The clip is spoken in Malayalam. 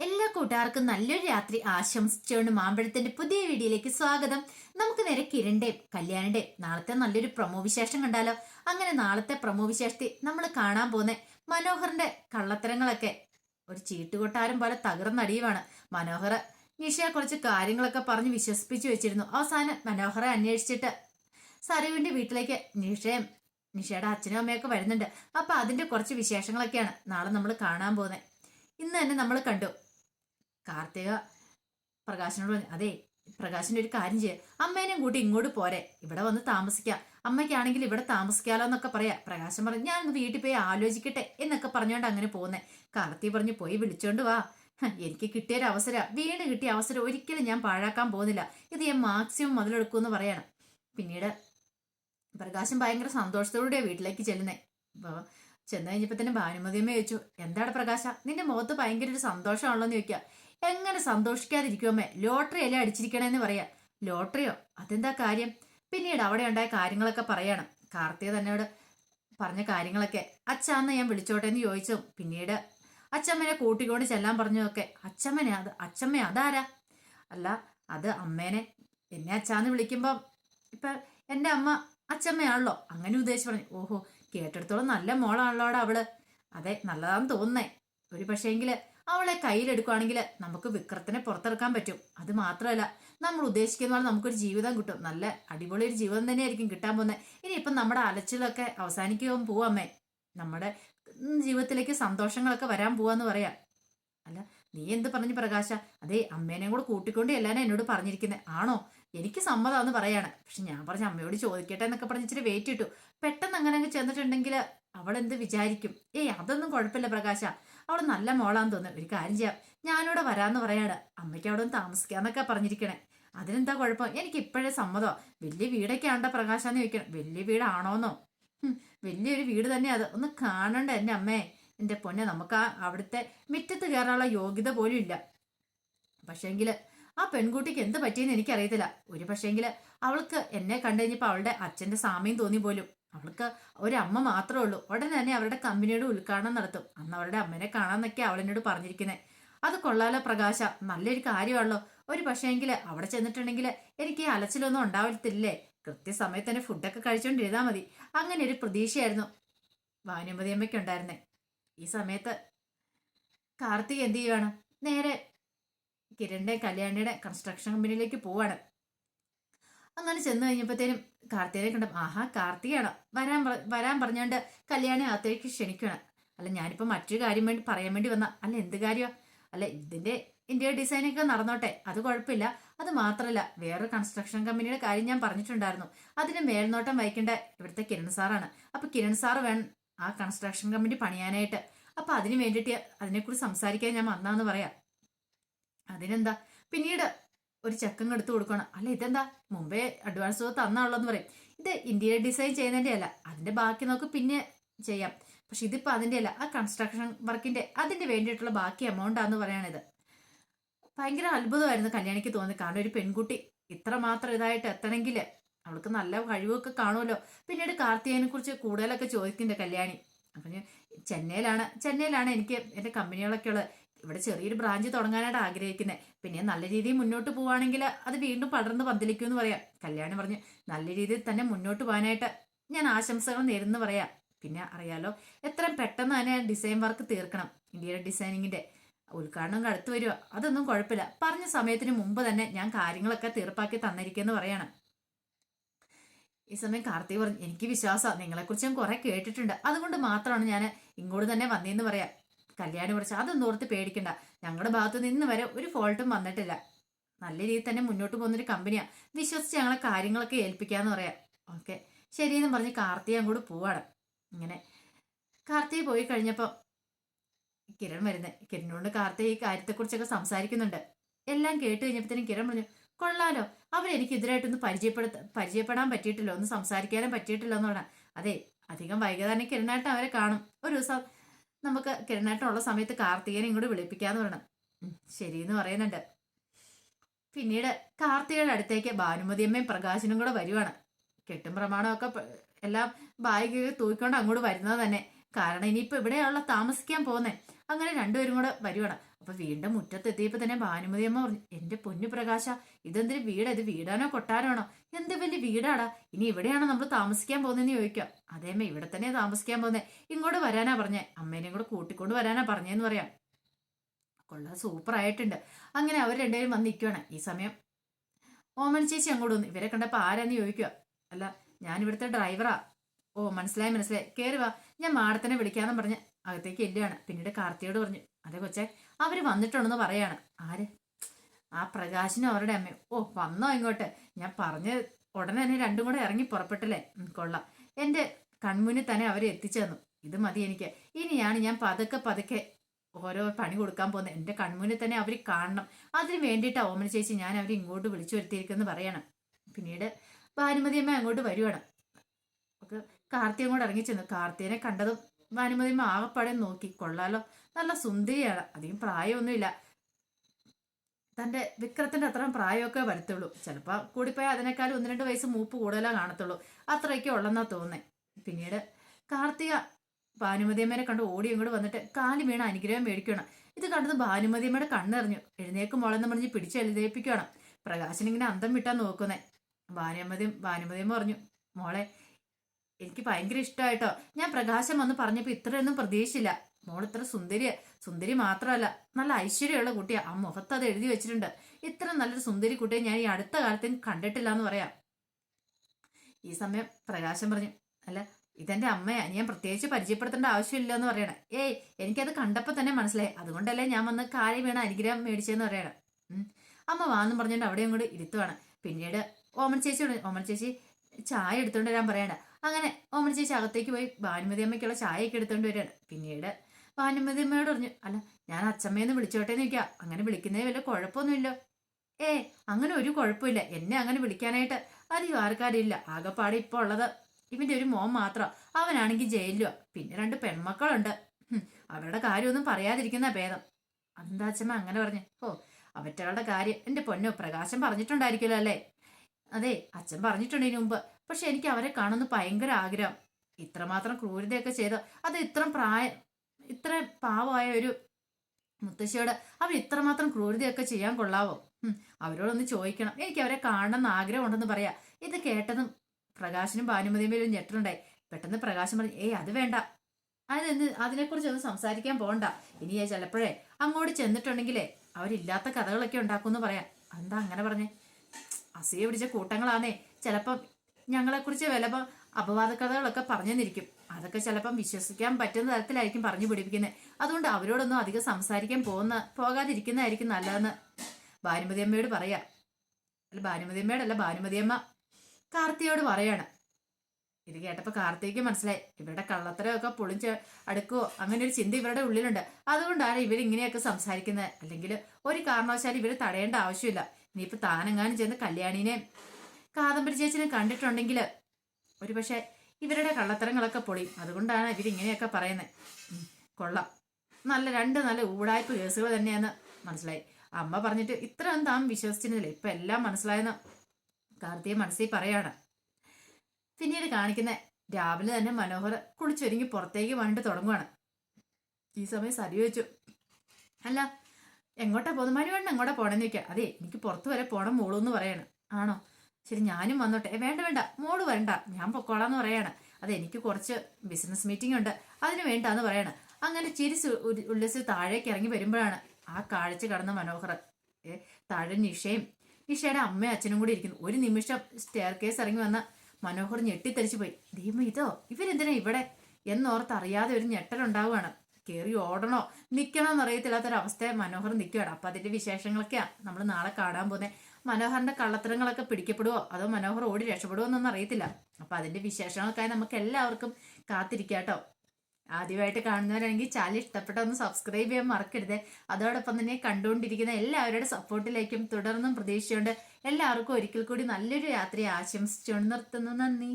എല്ലാ കൂട്ടുകാർക്കും നല്ലൊരു രാത്രി ആശംസിച്ചുകൊണ്ട് മാമ്പഴത്തിന്റെ പുതിയ വീഡിയോയിലേക്ക് സ്വാഗതം. നമുക്ക് നേരെ കിരണ്ടേ കല്യാണിന്റെ നാളത്തെ നല്ലൊരു പ്രമോ വിശേഷം കണ്ടാലോ? അങ്ങനെ നാളത്തെ പ്രമോ വിശേഷത്തിൽ നമ്മൾ കാണാൻ പോകുന്ന മനോഹറിന്റെ കള്ളത്തരങ്ങളൊക്കെ. ഒരു ചീട്ടുകൊട്ടാരം പോലെ തകർന്നടിയുവാണ് മനോഹർ. നിഷയെ കുറച്ച് കാര്യങ്ങളൊക്കെ പറഞ്ഞ് വിശ്വസിപ്പിച്ചു വെച്ചിരുന്നു. അവസാനം മനോഹറെ അന്വേഷിച്ചിട്ട് സരുവിന്റെ വീട്ടിലേക്ക് നിഷയും നിഷയുടെ അച്ഛനും അമ്മയൊക്കെ വരുന്നുണ്ട്. അപ്പൊ അതിന്റെ കുറച്ച് വിശേഷങ്ങളൊക്കെയാണ് നാളെ നമ്മൾ കാണാൻ പോകുന്നത്. ഇന്ന് തന്നെ നമ്മൾ കണ്ടു. കാർത്തിക പ്രകാശനോട് പറഞ്ഞു അതെ പ്രകാശിന്റെ ഒരു കാര്യം ചെയ്യുക അമ്മേനെയും കൂട്ടി ഇങ്ങോട്ട് പോരെ. ഇവിടെ വന്ന് താമസിക്കാം. അമ്മയ്ക്കാണെങ്കിൽ ഇവിടെ താമസിക്കാലോ എന്നൊക്കെ പറയാ. പ്രകാശൻ പറഞ്ഞു ഞാൻ ഒന്ന് വീട്ടിൽ പോയി ആലോചിക്കട്ടെ എന്നൊക്കെ പറഞ്ഞുകൊണ്ട് അങ്ങനെ പോകുന്നേ കാർത്തി പറഞ്ഞു പോയി വിളിച്ചോണ്ട് വാ. എനിക്ക് കിട്ടിയൊരു അവസരം. വീണ് കിട്ടിയ അവസരം ഒരിക്കലും ഞാൻ പാഴാക്കാൻ പോകുന്നില്ല. ഇത് ഞാൻ മാക്സിമം മുതലെടുക്കുമെന്ന് പറയണം. പിന്നീട് പ്രകാശൻ ഭയങ്കര സന്തോഷത്തോടെ വീട്ടിലേക്ക് ചെല്ലുന്നേ. ചെന്ന് കഴിഞ്ഞപ്പോ തന്നെ ഭാനുമതിയമ്മ ചോദിച്ചു എന്താണ് പ്രകാശ? നിന്റെ മുഖത്ത് ഭയങ്കര ഒരു സന്തോഷമാണല്ലോ എന്ന് ചോദിക്കുക എങ്ങനെ സന്തോഷിക്കാതിരിക്കുമേ ലോട്ടറി അല്ലേ അടിച്ചിരിക്കണേന്ന് പറയാ. ലോട്ടറിയോ? അതെന്താ കാര്യം? പിന്നീട് അവിടെ ഉണ്ടായ കാര്യങ്ങളൊക്കെ പറയണം. കാർത്തിക തന്നോട് പറഞ്ഞ കാര്യങ്ങളൊക്കെ അച്ഛന്ന് ഞാൻ വിളിച്ചോട്ടെ എന്ന് ചോദിച്ചു. പിന്നീട് അച്ഛമ്മനെ കൂട്ടിക്കൊണ്ട് ചെല്ലാൻ പറഞ്ഞതൊക്കെ. അച്ചമ്മനെ അത് അച്ചമ്മ അതാരാ? അല്ല അത് അമ്മേനെ. എന്നെ അച്ഛാന്ന് വിളിക്കുമ്പോൾ ഇപ്പൊ എന്റെ അമ്മ അച്ഛമ്മയാണല്ലോ. അങ്ങനെ ഉദ്ദേശിച്ച് പറഞ്ഞു. ഓഹോ കേട്ടെടുത്തോളം നല്ല മോളാണല്ലോടാ അവൾ. അതെ നല്ലതാന്ന് തോന്നുന്നേ. ഒരു പക്ഷേങ്കിൽ അവളെ കയ്യിലെടുക്കുവാണെങ്കിൽ നമുക്ക് വിക്രത്തിനെ പുറത്തെടുക്കാൻ പറ്റും. അത് മാത്രമല്ല നമ്മൾ ഉദ്ദേശിക്കുന്ന പോലെ നമുക്കൊരു ജീവിതം കിട്ടും. നല്ല അടിപൊളി ഒരു ജീവിതം തന്നെയായിരിക്കും കിട്ടാൻ പോകുന്നത് ഇനി ഇപ്പം നമ്മുടെ അലച്ചിലൊക്കെ അവസാനിക്കുകയും പോവാമേ നമ്മുടെ ജീവിതത്തിലേക്ക് സന്തോഷങ്ങളൊക്കെ വരാൻ പോവാന്ന് പറയാം. അല്ല നീ എന്ത് പറഞ്ഞു പ്രകാശ? അതേ അമ്മേനെയും കൂടെ കൂട്ടിക്കൊണ്ട് എല്ലാവരും എന്നോട് പറഞ്ഞിരിക്കുന്നത് ആണോ? എനിക്ക് സമ്മതമാണെന്ന് പറയാണ്. പക്ഷെ ഞാൻ പറഞ്ഞ അമ്മയോട് ചോദിക്കട്ടെ എന്നൊക്കെ പറഞ്ഞ് ഇച്ചിരി വെയിറ്റ് ഇട്ടു. പെട്ടെന്ന് അങ്ങനെ അങ്ങ് ചെന്നിട്ടുണ്ടെങ്കിൽ അവൾ എന്ത് വിചാരിക്കും? ഏയ് അതൊന്നും കുഴപ്പമില്ല പ്രകാശ. അവൾ നല്ല മോളാന്ന് തോന്നുന്നു. ഒരു കാര്യം ചെയ്യാം. ഞാനിവിടെ വരാന്ന് പറയാണ്. അമ്മയ്ക്ക് അവിടെ ഒന്ന് താമസിക്കാന്നൊക്കെ പറഞ്ഞിരിക്കണേ. അതിനെന്താ കുഴപ്പം? എനിക്ക് ഇപ്പോഴേ സമ്മതം വലിയ വീടൊക്കെ ആണ്ട പ്രകാശാന്ന് ചോദിക്കണം. വലിയ വീടാണോന്നോ? വലിയൊരു വീട് തന്നെ അത്. ഒന്ന് കാണണ്ട എന്റെ അമ്മേ? എന്റെ പൊന്നെ നമുക്ക് ആ അവിടുത്തെ മുറ്റത്ത് കയറാനുള്ള യോഗ്യത പോലും ഇല്ല. പക്ഷേങ്കിൽ ആ പെൺകുട്ടിക്ക് എന്ത് പറ്റിയെന്ന് എനിക്കറിയത്തില്ല. ഒരു പക്ഷേങ്കിൽ അവൾക്ക് എന്നെ കണ്ടു കഴിഞ്ഞപ്പോൾ അവളുടെ അച്ഛന്റെ സാമ്യം തോന്നി പോലും. അവൾക്ക് ഒരമ്മ മാത്രമേ ഉള്ളൂ. ഉടനെ തന്നെ അവരുടെ കമ്പനിയുടെ ഉദ്ഘാടനം നടത്തും. അന്ന് അവരുടെ അമ്മനെ കാണാന്നൊക്കെ അവൾ എന്നോട് പറഞ്ഞിരിക്കുന്നത് അത് കൊള്ളാലോ പ്രകാശ നല്ലൊരു കാര്യമാണല്ലോ. ഒരു പക്ഷേങ്കിൽ അവിടെ ചെന്നിട്ടുണ്ടെങ്കിൽ എനിക്ക് അലച്ചിലൊന്നും ഉണ്ടാവത്തില്ലേ? കൃത്യസമയത്ത് തന്നെ ഫുഡൊക്കെ കഴിച്ചുകൊണ്ടിരുന്നാൽ മതി. അങ്ങനെ ഒരു പ്രതീക്ഷയായിരുന്നു ഭാനുമതി അമ്മയ്ക്ക് ഉണ്ടായിരുന്നേ. ഈ സമയത്ത് കാർത്തിക് എന്ത് ചെയ്യുവാണ്? നേരെ കിരണിന്റെ കല്യാണിയുടെ കൺസ്ട്രക്ഷൻ കമ്പനിയിലേക്ക് പോവാണ്. അങ്ങനെ ചെന്ന് കഴിഞ്ഞപ്പോഴത്തേനും കാർത്തികനെ കണ്ട ആഹാ കാർത്തികയാണ്? വരാൻ വരാൻ പറഞ്ഞുകൊണ്ട് കല്യാണി അകത്തേക്ക് ക്ഷണിക്കണം അല്ല ഞാനിപ്പോൾ മറ്റൊരു കാര്യം വേണ്ടി പറയാൻ വേണ്ടി വന്ന അല്ല എന്ത് കാര്യമാ അല്ല ഇതിന്റെ ഇന്റീരിയർ ഡിസൈനൊക്കെ നടന്നോട്ടെ അത് കുഴപ്പമില്ല. അത് മാത്രമല്ല വേറൊരു കൺസ്ട്രക്ഷൻ കമ്പനിയുടെ കാര്യം ഞാൻ പറഞ്ഞിട്ടുണ്ടായിരുന്നു. അതിന് മേൽനോട്ടം വഹിക്കേണ്ട ഇവിടുത്തെ കിരൺ സാറാണ്. അപ്പോൾ കിരൺ സാർ വേണം ആ കൺസ്ട്രക്ഷൻ കമ്പനി പണിയാനായിട്ട്. അപ്പൊ അതിന് വേണ്ടിയിട്ട് അതിനെക്കുറിച്ച് സംസാരിക്കാൻ ഞാൻ വന്നാന്ന് പറയാം. അതിനെന്താ? പിന്നീട് ഒരു ചെക്കങ്ങ് എടുത്തു കൊടുക്കണം. അല്ല ഇതെന്താ? മുമ്പേ അഡ്വാൻസ് തന്നാണല്ലോ എന്ന് പറയും. ഇത് ഇന്റീരിയർ ഡിസൈൻ ചെയ്യുന്നതിന്റെ അല്ല. അതിന്റെ ബാക്കി നമുക്ക് പിന്നെ ചെയ്യാം. പക്ഷെ ഇതിപ്പോ അതിന്റെ അല്ല. ആ കൺസ്ട്രക്ഷൻ വർക്കിന്റെ അതിന്റെ വേണ്ടിയിട്ടുള്ള ബാക്കി എമൗണ്ട് ആന്ന് പറയാണിത്. ഭയങ്കര അത്ഭുതമായിരുന്നു കല്യാണിക്ക് തോന്നി കാരണം ഒരു പെൺകുട്ടി ഇത്ര മാത്രം ഇതായിട്ട് എത്തണമെങ്കിൽ അവൾക്ക് നല്ല കഴിവൊക്കെ കാണുമല്ലോ. പിന്നീട് കാർത്തികനെ കുറിച്ച് കൂടുതലൊക്കെ ചോദിക്കുന്നുണ്ട് കല്യാണി. അപ്പം ചെന്നൈയിലാണ്. ചെന്നൈയിലാണ് എനിക്ക് എന്റെ കമ്പനികളൊക്കെ ഉള്ളത്. ഇവിടെ ചെറിയൊരു ബ്രാഞ്ച് തുടങ്ങാനായിട്ട് ആഗ്രഹിക്കുന്നത് പിന്നെ നല്ല രീതിയിൽ മുന്നോട്ട് പോവുകയാണെങ്കിൽ അത് വീണ്ടും പടർന്ന് പന്തലിക്കുമെന്ന് പറയാം. കല്യാണി പറഞ്ഞു നല്ല രീതിയിൽ തന്നെ മുന്നോട്ട് പോകാനായിട്ട് ഞാൻ ആശംസകൾ നേരുന്നു പറയാം. പിന്നെ അറിയാലോ എത്ര പെട്ടെന്ന് തന്നെ ഡിസൈൻ വർക്ക് തീർക്കണം. ഇന്ത്യയുടെ ഡിസൈനിങ്ങിന്റെ ഉദ്ഘാടനം കടുത്തു വരുമോ അതൊന്നും കുഴപ്പമില്ല. പറഞ്ഞ സമയത്തിന് മുമ്പ് തന്നെ ഞാൻ കാര്യങ്ങളൊക്കെ തീർപ്പാക്കി തന്നിരിക്കുമെന്ന് പറയണം. ഈ സമയം കാർത്തിക് പറഞ്ഞു എനിക്ക് വിശ്വാസമാണ് നിങ്ങളെക്കുറിച്ച് ഞാൻ കുറെ കേട്ടിട്ടുണ്ട്. അതുകൊണ്ട് മാത്രമാണ് ഞാൻ ഇങ്ങോട്ട് തന്നെ വന്നേന്ന് പറയാം. കല്യാണി കുറച്ച് അതൊന്നും ഓർത്ത് പേടിക്കണ്ട. ഞങ്ങളുടെ ഭാഗത്ത് നിന്ന് വരെ ഒരു ഫോൾട്ടും വന്നിട്ടില്ല. നല്ല രീതിയിൽ തന്നെ മുന്നോട്ട് പോകുന്നൊരു കമ്പനിയാണ് വിശ്വസിച്ച് ഞങ്ങളെ കാര്യങ്ങളൊക്കെ ഏൽപ്പിക്കാന്ന് പറയാം. ഓക്കെ. ശരിയെന്ന് പറഞ്ഞ് കാർത്തിക അങ്ങോട്ട് പോവാണ്. ഇങ്ങനെ. കാർത്തിക പോയി കഴിഞ്ഞപ്പോൾ കിരൺ വരുന്നത് കിരണിനോട് കാർത്തിക ഈ കാര്യത്തെക്കുറിച്ചൊക്കെ സംസാരിക്കുന്നുണ്ട്. എല്ലാം കേട്ട് കഴിഞ്ഞപ്പോഴത്തേനും കിരൺ പറഞ്ഞു കൊള്ളാലോ. അവരെനിക്ക് എതിരായിട്ടൊന്ന് പരിചയപ്പെടുത്ത പരിചയപ്പെടാൻ പറ്റിയിട്ടില്ല. ഒന്ന് സംസാരിക്കാനും പറ്റിയിട്ടില്ല എന്ന് പറഞ്ഞാൽ അതെ അധികം വൈകാതെ തന്നെ കിരണായിട്ട് അവരെ കാണും. ഒരു ദിവസം നമുക്ക് കിരണേട്ടനുള്ള സമയത്ത് കാർത്തികനെ ഇങ്ങോട്ട് വിളിപ്പിക്കാന്ന് പറയണം. ശരിയെന്ന് പറയുന്നുണ്ട്. പിന്നീട് കാർത്തികയുടെ അടുത്തേക്ക് ഭാനുമതിയമ്മയും പ്രകാശനും കൂടെ വരുവാണ്. കെട്ടും പ്രമാണമൊക്കെ എല്ലാം ബാഗ് തൂക്കിക്കൊണ്ട് അങ്ങോട്ട് വരുന്നത് തന്നെ. കാരണം ഇനിയിപ്പോ ഇവിടെയാണല്ലോ താമസിക്കാൻ പോകുന്നേ. അങ്ങനെ രണ്ടുപേരും കൂടെ വരുവാണ്. അപ്പൊ വീണ്ടും മുറ്റത്തെത്തിയപ്പോ തന്നെ ഭാനുമതി അമ്മ പറഞ്ഞു എന്റെ പൊന്നു പ്രകാശ ഇതെന്തൊരു വീടാ? ഇത് വീടാണോ കൊട്ടാരമാണോ? എന്ത് വലിയ വീടാടാ? ഇനി ഇവിടെയാണോ നമ്മൾ താമസിക്കാൻ പോകുന്നതെന്ന് ചോദിക്കാം അതേമ്മ ഇവിടെ തന്നെ താമസിക്കാൻ പോകുന്നേ. ഇങ്ങോട്ട് വരാനാ പറഞ്ഞേ. അമ്മേനെയും കൂടെ കൂട്ടിക്കൊണ്ട് വരാനാ പറഞ്ഞേന്ന് പറയാം. കൊള്ള സൂപ്പർ ആയിട്ടുണ്ട്. അങ്ങനെ അവർ രണ്ടുപേരും വന്ന് നിൽക്കുകയാണ് ഈ സമയം ഓമൻ ചേച്ചി അങ്ങോട്ട് വന്നു. ഇവരെ കണ്ടപ്പോൾ ആരാന്ന് ചോദിക്കുക. അല്ല ഞാൻ ഇവിടുത്തെ ഡ്രൈവറാ ഓ മനസ്സിലായി മനസ്സിലായി. കയറി വാ. ഞാൻ മാഡത്തിനെ വിളിക്കാന്ന് പറഞ്ഞ് അകത്തേക്ക് എല്ലാണ് പിന്നീട് കാർത്തിയോട് പറഞ്ഞു അതെ കൊച്ചെ അവർ വന്നിട്ടുണ്ടെന്ന് പറയാണ്. ആര്? ആ പ്രകാശിനും അവരുടെ അമ്മയും. ഓ വന്നോ ഇങ്ങോട്ട്. ഞാൻ പറഞ്ഞ് ഉടനെ തന്നെ രണ്ടും കൂടെ ഇറങ്ങി പുറപ്പെട്ടല്ലേ? കൊള്ളാം. എന്റെ കൺമുന്നിൽ തന്നെ അവരെ എത്തിച്ചു തന്നു. ഇത് മതി എനിക്ക്. ഇനിയാണ് ഞാൻ പതുക്കെ പതുക്കെ ഓരോ പണി കൊടുക്കാൻ പോകുന്നത്. എന്റെ കൺമുന്നിൽ തന്നെ അവർ കാണണം. അതിന് വേണ്ടിയിട്ടാണ് ഓമന ചേച്ചി ഞാൻ അവരെ ഇങ്ങോട്ട് വിളിച്ചു വരുത്തിയിരിക്കുന്നു പറയണം. പിന്നീട് ഭാനുമതിയമ്മ അങ്ങോട്ട് വരുവാണ്. കാർത്തിയും കൂടെ ഇറങ്ങി ചെന്നു. കാർത്തിയനെ കണ്ടതും ഭാനുമതിയമ്മ ആകപ്പാടെ നോക്കി. കൊള്ളാലോ. നല്ല സുന്ദരിയാണ്. അധികം പ്രായമൊന്നുമില്ല. തന്റെ വിക്രത്തിന്റെ അത്രയും പ്രായമൊക്കെ വരത്തുള്ളൂ. ചിലപ്പോൾ കൂടിപ്പോയാൽ അതിനേക്കാളും ഒന്ന് രണ്ട് വയസ്സ് മൂപ്പ് കൂടുതലാ കാണത്തുള്ളൂ. അത്രയൊക്കെ ഉള്ളെന്നാ തോന്നേ പിന്നീട് കാർത്തിക ഭാനുമതിയമ്മേനെ കണ്ട് ഓടി ഇങ്ങോട്ട് വന്നിട്ട് കാലി വീണ അനുഗ്രഹം മേടിക്കണം. ഇത് കണ്ടത് ഭാനുമതിയമ്മയുടെ കണ്ണെറിഞ്ഞു. എഴുന്നേക്ക് മുളന്ന് പറഞ്ഞ് പിടിച്ച് എഴുതേപ്പിക്കണം പ്രകാശനിങ്ങനെ അന്തം വിട്ടാ നോക്കുന്നേ. ഭാനുമതി ഭാനുമതിയമ്മ പറഞ്ഞു മോളെ എനിക്ക് ഭയങ്കര ഇഷ്ടമായിട്ടോ ഞാൻ പ്രകാശം വന്ന് പറഞ്ഞപ്പോൾ ഇത്രയൊന്നും പ്രതീക്ഷിച്ചില്ല. മോൾ ഇത്ര സുന്ദരി സുന്ദരി മാത്രമല്ല നല്ല ഐശ്വര്യമുള്ള കുട്ടിയാ. ആ മുഖത്ത് അത് എഴുതി വെച്ചിട്ടുണ്ട്. ഇത്ര നല്ലൊരു സുന്ദരി കുട്ടിയെ ഞാൻ ഈ അടുത്ത കാലത്ത് കണ്ടിട്ടില്ല എന്ന് പറയാം. ഈ സമയം പ്രകാശം പറഞ്ഞു അല്ല ഇതെന്റെ അമ്മയാ. ഞാൻ പ്രത്യേകിച്ച് പരിചയപ്പെടുത്തേണ്ട ആവശ്യമില്ല എന്ന് പറയണേ. ഏയ് എനിക്കത് കണ്ടപ്പോൾ തന്നെ മനസ്സിലായി. അതുകൊണ്ടല്ലേ ഞാൻ വന്ന് കാര്യം വീണ അനുഗ്രഹം മേടിച്ചതെന്ന് പറയണം. അമ്മ വാന്നും പറഞ്ഞുകൊണ്ട് അവിടെ അങ്ങോട്ട് ഇരുത്തുവാണ്. പിന്നീട് ഓമൻ ചേച്ചി ഓമൻ ചേച്ചി ചായ എടുത്തുകൊണ്ട് വരാൻ പറയണ. അങ്ങനെ ഓമന ചേച്ചി അകത്തേക്ക് പോയി ഭാനുമതി അമ്മയ്ക്കുള്ള ചായയൊക്കെ എടുത്തുകൊണ്ട് വരികയാണ്. പിന്നീട് ഭാനുമതി അമ്മയോട് പറഞ്ഞു അല്ല ഞാൻ അച്ഛമ്മയെന്ന് വിളിച്ചോട്ടെ എന്ന് ചോദിക്കാം. അങ്ങനെ വിളിക്കുന്നതിന് വല്ല കുഴപ്പമൊന്നുമില്ലോ? ഏ അങ്ങനെ ഒരു കുഴപ്പമില്ല. എന്നെ അങ്ങനെ വിളിക്കാനായിട്ട് അധികം ആർക്കാരില്ല ആകെപ്പാടെ ഇപ്പോൾ ഉള്ളത് ഇവന്റെ ഒരു മോൻ മാത്രം. അവനാണെങ്കിൽ ജയിലിലോ പിന്നെ രണ്ട് പെൺമക്കളുണ്ട്. അവരുടെ കാര്യമൊന്നും പറയാതിരിക്കുന്ന ഭേദം. എന്താ അച്ഛമ്മ അങ്ങനെ പറഞ്ഞു? ഓ അവറ്റകളുടെ കാര്യം എന്റെ പൊന്നോ പ്രകാശം പറഞ്ഞിട്ടുണ്ടായിരിക്കുമല്ലോ അല്ലേ? അതെ അച്ഛൻ പറഞ്ഞിട്ടുണ്ട് ഇതിനു മുമ്പ്. പക്ഷെ എനിക്ക് അവരെ കാണുന്ന ഭയങ്കര ആഗ്രഹം. ഇത്രമാത്രം ക്രൂരതയൊക്കെ ചെയ്ത് അത് ഇത്ര പ്രായ ഇത്ര പാവമായ ഒരു മുത്തശ്ശിയോട് അവർ ഇത്രമാത്രം ക്രൂരതയൊക്കെ ചെയ്യാൻ കൊള്ളാവോ? അവരോടൊന്ന് ചോദിക്കണം. എനിക്ക് അവരെ കാണണം എന്ന് ആഗ്രഹം ഉണ്ടെന്ന് പറയാ. ഇത് കേട്ടതും പ്രകാശനും ഭാനുമതിയും ഒരു ഞെട്ടലുണ്ടായി. പെട്ടെന്ന് പ്രകാശം പറഞ്ഞു ഏയ് അത് വേണ്ട. അതെന്ത് അതിനെക്കുറിച്ച് ഒന്നും സംസാരിക്കാൻ പോകണ്ട ഇനി ചിലപ്പോഴേ അങ്ങോട്ട് ചെന്നിട്ടുണ്ടെങ്കിലേ അവരില്ലാത്ത കഥകളൊക്കെ ഉണ്ടാക്കുമെന്ന് പറയാം. എന്താ അങ്ങനെ പറഞ്ഞേ? അസൂയ പിടിച്ച കൂട്ടങ്ങളാന്നേ. ചിലപ്പം ഞങ്ങളെക്കുറിച്ച് വിലപ്പം അപവാദ കഥകളൊക്കെ പറഞ്ഞു തന്നിരിക്കും അതൊക്കെ ചിലപ്പം വിശ്വസിക്കാൻ പറ്റുന്ന തരത്തിലായിരിക്കും പറഞ്ഞു പിടിപ്പിക്കുന്നത് അതുകൊണ്ട് അവരോടൊന്നും അധികം സംസാരിക്കാൻ പോകുന്ന പോകാതിരിക്കുന്നതായിരിക്കും നല്ലതെന്ന് ഭാനുമതി അമ്മയോട് പറയാ. അല്ല ഭാനുമതി അമ്മയോടല്ല ഭാനുമതി അമ്മ കാർത്തിയോട് പറയാണ്. ഇത് കേട്ടപ്പോൾ കാർത്തിക്ക് മനസ്സിലായി. ഇവരുടെ കള്ളത്തരമൊക്കെ പൊളിച്ച് അടുക്കോ അങ്ങനെ ഒരു ചിന്ത ഇവരുടെ ഉള്ളിലുണ്ട്. അതുകൊണ്ടാണ് ഇവരിങ്ങനെയൊക്കെ സംസാരിക്കുന്നത് അല്ലെങ്കിൽ ഒരു കാരണവശാലും ഇവർ തടയേണ്ട ആവശ്യമില്ല. ഇനിയിപ്പോൾ താനെങ്ങാനും ചെന്ന് കല്യാണിനെ കാദംബരി ചേച്ചിനെ കണ്ടിട്ടുണ്ടെങ്കിൽ ഒരു പക്ഷേ ഇവരുടെ കള്ളത്തരങ്ങളൊക്കെ പൊളിയും. അതുകൊണ്ടാണ് ഇവരിങ്ങനെയൊക്കെ പറയുന്നത് കൊള്ളാം. നല്ല രണ്ട് നല്ല ഊടായ്പ കേസുകൾ തന്നെയാണ് മനസ്സിലായി. അമ്മ പറഞ്ഞിട്ട് ഇത്രയും താൻ വിശ്വസിച്ചിരുന്നില്ല? ഇപ്പൊ എല്ലാം മനസ്സിലായെന്ന് കാർത്തിക മനസ്സിൽ പറയാണ്. പിന്നീട് കാണിക്കുന്ന രാവിലെ തന്നെ മനോഹർ കുളിച്ചൊരുങ്ങി പുറത്തേക്ക് വന്നിട്ട് തുടങ്ങുവാണ്. ഈ സമയം സരി വെച്ചു അല്ല എങ്ങോട്ടാ പോകുന്നത്? മനുവേണ്ട എങ്ങോട്ടാ പോണെന്ന് ചോദിക്കാം. അതെ എനിക്ക് പുറത്ത് വരെ പോണം മോളൂ എന്ന് പറയാണ്. ആണോ? ശരി ഞാനും വന്നോട്ടെ. വേണ്ട വേണ്ട. മോൾ വരണ്ട. ഞാൻ പൊക്കോളാന്ന് പറയാണ്. അതെ എനിക്ക് കുറച്ച് ബിസിനസ് മീറ്റിംഗ് ഉണ്ട്. അതിന് വേണ്ട എന്ന് പറയാണ്. അങ്ങനെ ചിരി ഉല്ലസിച്ച് താഴേക്ക് ഇറങ്ങി വരുമ്പോഴാണ് ആ കാഴ്ച കടന്ന മനോഹർ. താഴെ നിഷയും. നിഷയുടെ അമ്മയും അച്ഛനും കൂടി ഇരിക്കുന്നു. ഒരു നിമിഷം സ്റ്റെയർ കേസ് ഇറങ്ങി വന്ന മനോഹർ ഞെട്ടിത്തെറിച്ചു പോയി. ദൈവം ഇതോ? ഇവരെന്തിനാ ഇവിടെ? എന്നോർത്ത് അറിയാതെ ഒരു ഞെട്ടലുണ്ടാവുകയാണ്. കയറി ഓടണോ? നിൽക്കണോ എന്നറിയത്തില്ലാത്തൊരവസ്ഥയെ മനോഹർ നിൽക്കുകയാണ് അപ്പം അതിന്റെ വിശേഷങ്ങളൊക്കെയാണ് നമ്മൾ നാളെ കാണാൻ പോകുന്നത് മനോഹറിന്റെ കള്ളത്തരങ്ങളൊക്കെ പിടിക്കപ്പെടുവോ? അതോ മനോഹർ ഓടി രക്ഷപ്പെടുവോ എന്നൊന്നും അറിയത്തില്ല. അപ്പൊ അതിന്റെ വിശേഷങ്ങൾക്കായി നമുക്ക് എല്ലാവർക്കും കാത്തിരിക്കാട്ടോ ആദ്യമായിട്ട് കാണുന്നവരാണെങ്കിൽ ചാനൽ ഇഷ്ടപ്പെട്ട ഒന്ന് സബ്സ്ക്രൈബ് ചെയ്യാൻ മറക്കരുത്. അതോടൊപ്പം തന്നെ കണ്ടുകൊണ്ടിരിക്കുന്ന എല്ലാവരുടെ സപ്പോർട്ടിലേക്കും തുടർന്നും പ്രതീക്ഷയുണ്ട്. എല്ലാവർക്കും ഒരിക്കൽ കൂടി നല്ലൊരു യാത്രയെ ആശംസിച്ചുകൊണ്ട് നിർത്തുന്നു. നന്ദി.